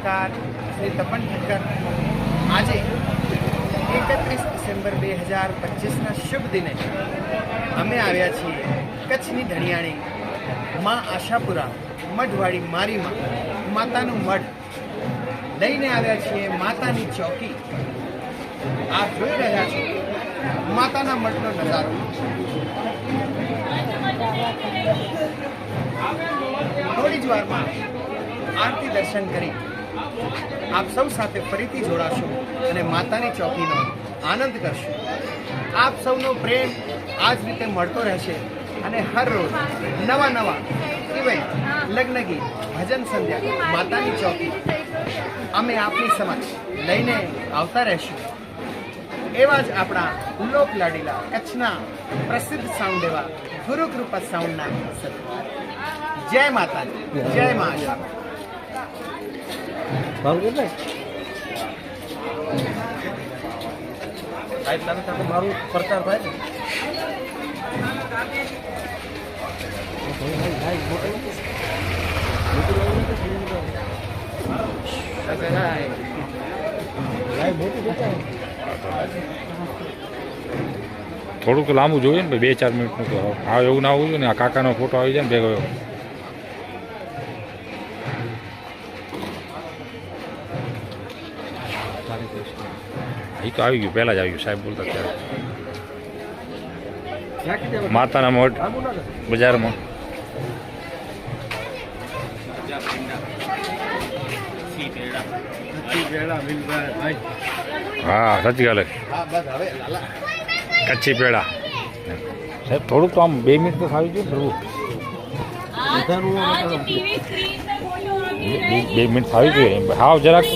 કલાકાર શ્રી તપન ઠક્કર. આજે એકત્રીસ ડિસેમ્બર બે હજાર પચીસના શુભ દિને અમે આવ્યા છીએ કચ્છની ધણિયાણી મા આશાપુરા મઢવાડી મારીમાં. માતાનું મઢ લઈને આવ્યા છીએ માતાની ચોકી. આ જોઈ રહ્યા છો માતાના મઠનો નજારો. થોડી જ વારમાં આરતી દર્શન કરી આપ સૌ સાથે ફરીથી જોડાશો અને માતાની ચોકીનો આનંદ કરશો. આપ સૌનો પ્રેમ આ જ રીતે મળતો રહેશે અને હર રોજ નવા નવા ઇવેન્ટ લગ્ન ગીત, ભજન સંધ્યા, માતાની ચોકી અમે આપની સમક્ષ લઈને આવતા રહેશું. એવા જ આપણા લોક લાડીલા કચ્છના પ્રસિદ્ધ સાઉન્ડ એવા ગુરુ કૃપા સાઉન્ડના સત્કાર. જય માતાજી, જય મા મારું કેટલે? સાહેબ તારે સાથે મારું પ્રચાર થાય થોડુંક લાંબુ જોઈએ ને બે ચાર મિનિટનું તો. હા એવું ના હોવું જોઈએ ને આ કાકાનો ફોટો આવી જાય ને ભેગો એ તો આવી ગયું પહેલાં જ આવી ગયું સાહેબ બોલતા ત્યારે માતાના મઢ બજારમાં હા સાચી ਗੱਲ છે. હા બસ હવે લાલા કચ્છી પેડા સાહેબ થોડુંક તો આમ બે મિનિટ તો થવી જોઈએ ને પ્રભુ બધાનું બે બે મિનિટ થવી જોઈએ હાવ જરાક